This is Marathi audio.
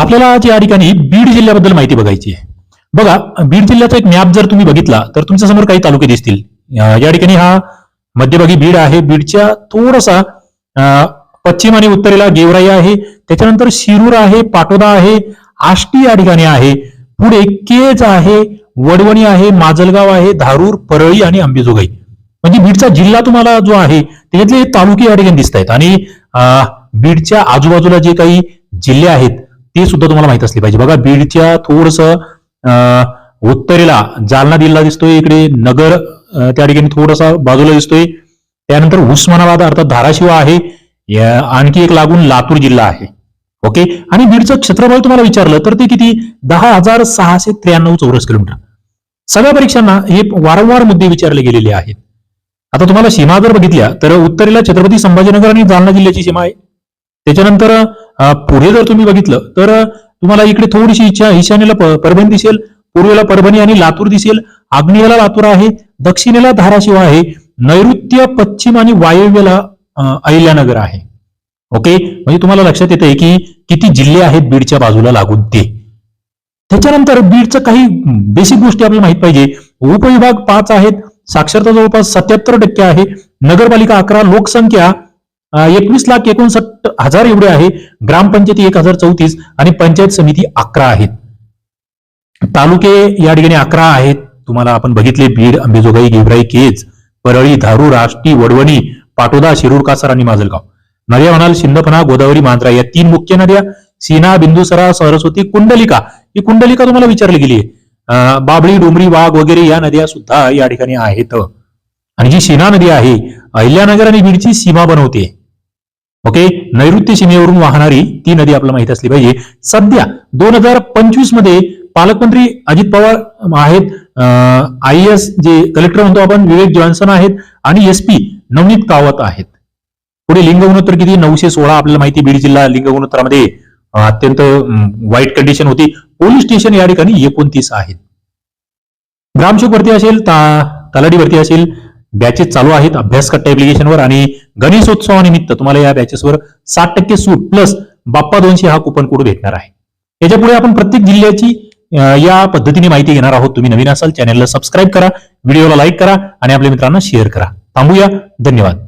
आपल्याला आज या ठिकाणी बीड जिल्ह्याबद्दल माहिती बघायची आहे. बघा बीड जिल्ह्याचा एक मॅप जर तुम्ही बघितला तर तुमच्यासमोर काही तालुके दिसतील. या ठिकाणी हा मध्यभागी बीड आहे. बीडच्या थोडासा पश्चिम आणि उत्तरेला गेवराई आहे. त्याच्यानंतर शिरूर आहे पाटोदा आहे आष्टी या ठिकाणी आहे. पुढे केज आहे वडवणी आहे माजलगाव आहे धारूर परळी आणि अंबेजोगाई म्हणजे बीडचा जिल्हा तुम्हाला जो आहे त्याच्यातले तालुके या ठिकाणी दिसत आहेत आणि बीडच्या आजूबाजूला जे काही जिल्हे आहेत ती सुद्धा तुम्हाला माहीत असली पाहिजे. बघा बीडच्या थोडस उत्तरेला जालना जिल्हा दिसतोय इकडे नगर त्या ठिकाणी थोडासा बाजूला दिसतोय. त्यानंतर उस्मानाबाद अर्थात धाराशिव आहे. आणखी एक लागून लातूर जिल्हा आहे. ओके? आणि बीडचं क्षेत्रफळ तुम्हाला विचारलं तर ते किती? दहा हजार सहाशे त्र्याण्णव चौरस किलोमीटर. सगळ्या परीक्षांना हे वारंवार मुद्दे विचारले गेलेले आहेत. आता तुम्हाला सीमा जर बघितल्या तर उत्तरेला छत्रपती संभाजीनगर आणि जालना जिल्ह्याची सीमा आहे. त्याच्यानंतर पुढे जर तुम्ही बघितलं तर तुम्हाला इकडे थोडीशी इच्छा ईशान्येला परभणी दिसेल पूर्वेला परभणी आणि लातूर दिसेल. आग्नेयेला लातूर आहे दक्षिणेला धाराशिव आहे. नैऋत्य पश्चिम आणि वायव्येला अहिल्यानगर आहे. ओके? म्हणजे तुम्हाला लक्षात येतंय की किती जिल्हे आहेत बीडच्या बाजूला लागून ते. त्याच्यानंतर बीडचं काही बेसिक गोष्टी आपल्याला माहीत पाहिजे. उपविभाग पाच आहेत. साक्षरता जवळपास सत्याहत्तर टक्के आहे. नगरपालिका अकरा लोकसंख्या एकवीस लाख एकोणसठ हजार एवढे आहे. ग्रामपंचायती एक हजार चौतीस आणि पंचायत समिती अकरा आहेत. तालुके या ठिकाणी अकरा आहेत. तुम्हाला आपण बघितले बीड अंबेजोगाई गेवराई केज परळी धारूर आष्टी वडवणी पाटोदा शिरूर कासार आणि माजलगाव. नद्या म्हणाल शिंदफणा गोदावरी मांजरा या तीन मुख्य नद्या सीना बिंदुसरा सरस्वती कुंडलिका. ही कुंडलिका तुम्हाला विचारली गेली आहे. अं, बाबळी डोंबरी वाघ वगैरे या नद्या सुद्धा या ठिकाणी आहेत. आणि जी सीना नदी आहे अहिल्यानगर आणि बीडची सीमा बनवते. ओके नैऋत्य सीमेवरून वाहणारी ती नदी आपल्याला माहीत असली पाहिजे. सध्या दोन हजार पंचवीसमध्ये पालकमंत्री अजित पवार आहेत आय एस जे कलेक्टर म्हणतो आपण विवेक जॉन्सन आहेत आणि एसपी नवनीत कावत आहेत. पुढे लिंग गुणोत्तर किती? नऊशे सोळा आपल्याला माहिती बीड जिल्हा लिंग गुणोत्तरामध्ये अत्यंत वाईट कंडिशन होती. पोलीस स्टेशन या ठिकाणी एकोणतीस आहेत. ग्रामसेवक भरती असेल ता- तलाठी भरती असेल बॅचेस चालू आहेत अभ्यास कट्टा ऍप्लिकेशनवर आणि गणेशोत्सवानिमित्त तुम्हाला या बॅचेसवर साठ टक्के सूट प्लस बाप्पा दोनशे हा कुपन कोड भेटणार आहे. याच्यापुढे आपण प्रत्येक जिल्ह्याची या पद्धतीने माहिती घेणार आहोत. तुम्ही नवीन असाल चॅनलला सबस्क्राईब करा व्हिडिओला लाईक करा आणि आपल्या मित्रांना शेअर करा. थांबूया. धन्यवाद.